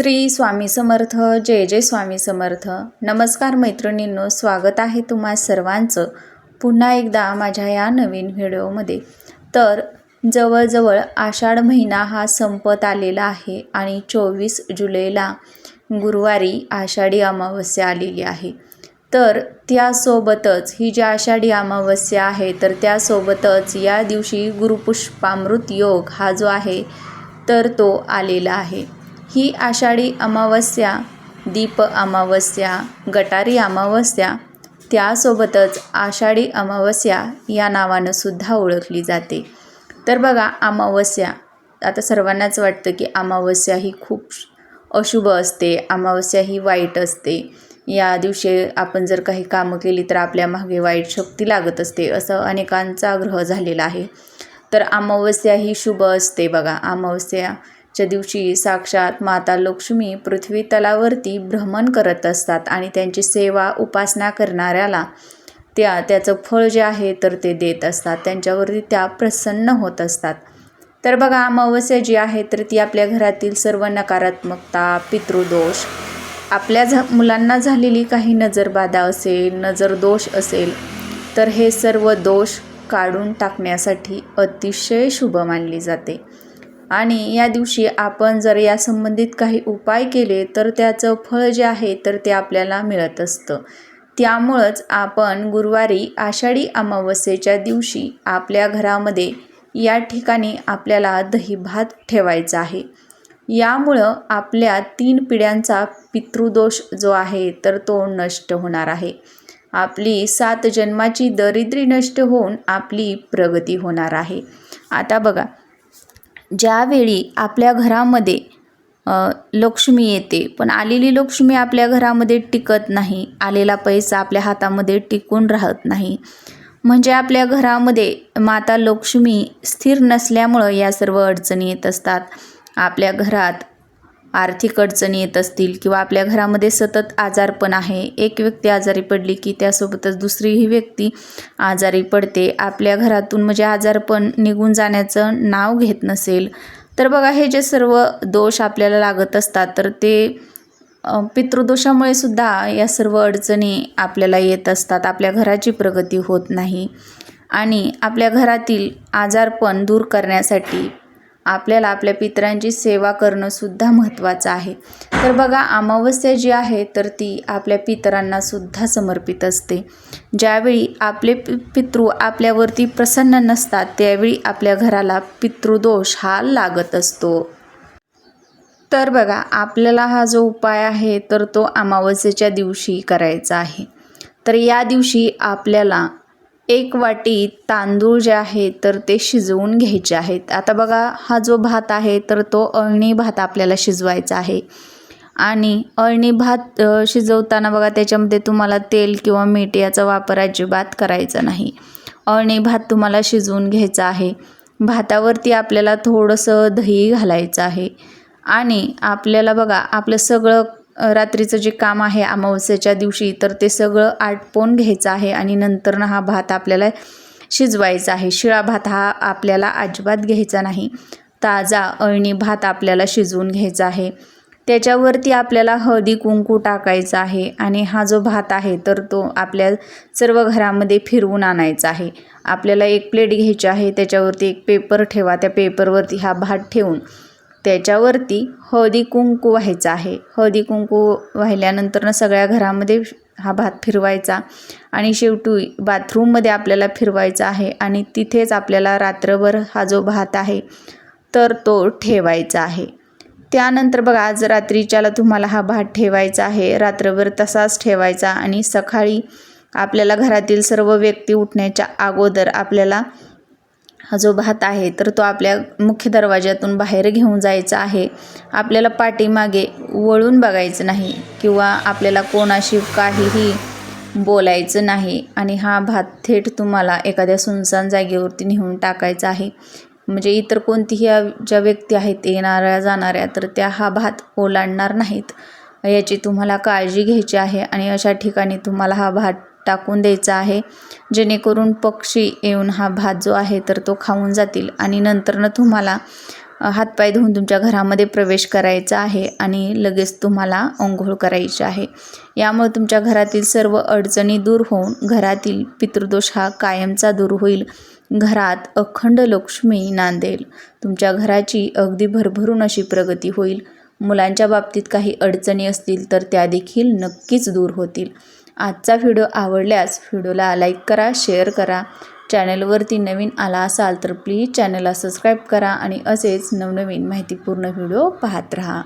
श्री स्वामी समर्थ जय जय स्वामी समर्थ. नमस्कार मैत्रिणींनो स्वागत आहे तुम्हा सर्वांचं पुन्हा एकदा माझ्या या नवीन व्हिडिओमध्ये. तर जवळजवळ आषाढ महिना हा संपत आलेला आहे आणि चोवीस जुलैला गुरुवारी आषाढी अमावस्या आलेली आहे. तर त्यासोबतच ही जी आषाढी अमावस्या आहे तर त्यासोबतच या दिवशी गुरुपुष्पामृत योग हा जो आहे तर तो आलेला आहे. ही आषाढी अमावस्या दीप अमावस्या गटारी अमावस्या त्यासोबतच आषाढी अमावस्या या नावानं सुद्धा ओळखली जाते. तर बघा अमावस्या. आता सर्वांनाच वाटतं की अमावस्या ही खूप अशुभ असते अमावस्या ही वाईट असते. या दिवशी आपण जर काही कामं केली तर आपल्या मागे वाईट शक्ती लागत असते असं अनेकांचा ग्रह झालेला आहे. तर अमावस्या ही शुभ असते बघा अमावस्या च्या दिवशी साक्षात माता लक्ष्मी पृथ्वी तलावरती भ्रमण करत असतात आणि त्यांची सेवा उपासना करणाऱ्याला त्या त्याचं फळ जे आहे तर ते देत असतात. त्यांच्यावरती त्या प्रसन्न होत असतात. तर बघा अमावस्या जी आहे तर ती आपल्या घरातील सर्व नकारात्मकता पितृदोष आपल्या झा मुलांना झालेली काही नजरबाधा असेल नजरदोष असेल तर हे सर्व दोष काढून टाकण्यासाठी अतिशय शुभ मानली जाते. आणि या दिवशी आपण जर या संबंधित काही उपाय केले तर त्याचं फळ जे आहे तर ते आपल्याला मिळत असतं. त्यामुळंच आपण गुरुवारी आषाढी अमावस्येच्या दिवशी आपल्या घरामध्ये या ठिकाणी आपल्याला दही भात ठेवायचा आहे. यामुळं आपल्या तीन पिढ्यांचा पितृदोष जो आहे तर तो नष्ट होणार आहे. आपली सात जन्माची दरिद्री नष्ट होऊन आपली प्रगती होणार आहे. आता बघा ज्यावेळी आपल्या घरामध्ये लक्ष्मी येते पण आलेली लक्ष्मी आपल्या घरामध्ये टिकत नाही आलेला पैसा आपल्या हातामध्ये टिकून राहत नाही. म्हणजे आपल्या घरामध्ये माता लक्ष्मी स्थिर नसल्यामुळं या सर्व अडचणी येत असतात. आपल्या घरात आर्थिक अडचणी येत असतील किंवा आपल्या घरामध्ये सतत आजारपण आहे. एक व्यक्ती आजारी पडली की त्यासोबतच दुसरीही व्यक्ती आजारी पडते. आपल्या घरातून म्हणजे आजारपण निघून जाण्याचं नाव घेत नसेल. तर बघा हे जे सर्व दोष आपल्याला लागत असतात तर ते पितृदोषामुळे सुद्धा या सर्व अडचणी आपल्याला येत असतात. आपल्या घराची प्रगती होत नाही. आणि आपल्या घरातील आजारपण दूर करण्यासाठी आपल्याला आपल्या पितरांची सेवा करणंसुद्धा महत्त्वाचं आहे. तर बघा अमावस्या जी आहे तर ती आपल्या पितरांना सुद्धा समर्पित असते. ज्यावेळी आपले पि पितृ आपल्यावरती प्रसन्न नसतात त्यावेळी आपल्या घराला पितृदोष हा लागत असतो. तर बघा आपल्याला हा जो उपाय आहे तर तो अमावस्येच्या दिवशी करायचा आहे. तर या दिवशी आपल्याला एक वाटी तांदूळ जे आहे तर ते शिजवून घ्यायचे आहेत. आता बघा हा जो भात आहे तर तो अळणी भात आपल्याला शिजवायचा आहे. आणि अळणी भात शिजवताना बघा त्याच्यामध्ये तुम्हाला तेल किंवा मीठ याचा वापर अजिबात करायचा नाही. अळणी भात तुम्हाला शिजवून घ्यायचा आहे. भातावरती आपल्याला थोडंसं दही घालायचं आहे. आणि आपल्याला बघा आपलं सगळं रात्रीचं जे काम आहे अमावस्येच्या दिवशी तर ते सगळं आटपून घ्यायचं आहे आणि नंतरनं हा भात आपल्याला शिजवायचा आहे. शिळा भात हा आपल्याला अजिबात घ्यायचा नाही. ताजा अळणी भात आपल्याला शिजवून घ्यायचा आहे. त्याच्यावरती आपल्याला हळदी कुंकू टाकायचं आहे आणि हा जो भात आहे तर तो आपल्या सर्व घरामध्ये फिरवून आणायचा आहे. आपल्याला एक प्लेट घ्यायची आहे त्याच्यावरती एक पेपर ठेवा त्या पेपरवरती हा भात ठेवून त्याच्यावरती हळदी कुंकू व्हायचं आहे. हळदी कुंकू वाहिल्यानंतरनं सगळ्या घरामध्ये हा भात फिरवायचा आणि शेवटी बाथरूममध्ये आपल्याला फिरवायचा आहे आणि तिथेच आपल्याला रात्रभर हा जो भात आहे तर तो ठेवायचा आहे. त्यानंतर बघा आज रात्रीच्याला तुम्हाला हा भात ठेवायचा आहे. रात्रभर तसाच ठेवायचा आणि सकाळी आपल्याला घरातील सर्व व्यक्ती उठण्याच्या अगोदर आपल्याला हा जो भात आहे तर तो आपल्या मुख्य दरवाज्यातून बाहेर घेऊन जायचा आहे. आपल्याला पाठीमागे वळून बघायचं नाही किंवा आपल्याला कोणाशी काहीही बोलायचं नाही. आणि हा भात थेट तुम्हाला एखाद्या सुनसान जागेवरती नेऊन टाकायचा आहे. म्हणजे इतर कोणतीही ज्या व्यक्ती आहेत येणाऱ्या जाणाऱ्या तर त्या हा भात ओलांडणार नाहीत. याची तुम्हाला काळजी घ्यायची आहे आणि अशा ठिकाणी तुम्हाला हा भात टाकून द्यायचा आहे. जेणेकरून पक्षी येऊन हा भात जो आहे तर तो खाऊन जातील. आणि नंतरनं तुम्हाला हातपाय धुवून तुमच्या घरामध्ये प्रवेश करायचा आहे आणि लगेच तुम्हाला अंघोळ करायची आहे. यामुळे तुमच्या घरातील सर्व अडचणी दूर होऊन घरातील पितृदोष हा कायमचा दूर होईल. घरात अखंड लक्ष्मी नांदेल. तुमच्या घराची अगदी भरभरून अशी प्रगती होईल. मुलांच्या बाबतीत काही अडचणी असतील तर त्या देखील नक्कीच दूर होतील. आजचा व्हिडिओ आवडल्यास व्हिडिओला लाईक करा शेअर करा. चॅनलवरती नवीन आला असाल तर प्लीज चॅनलला सबस्क्राईब करा आणि असेच नवनवीन माहितीपूर्ण व्हिडिओ पाहत राहा.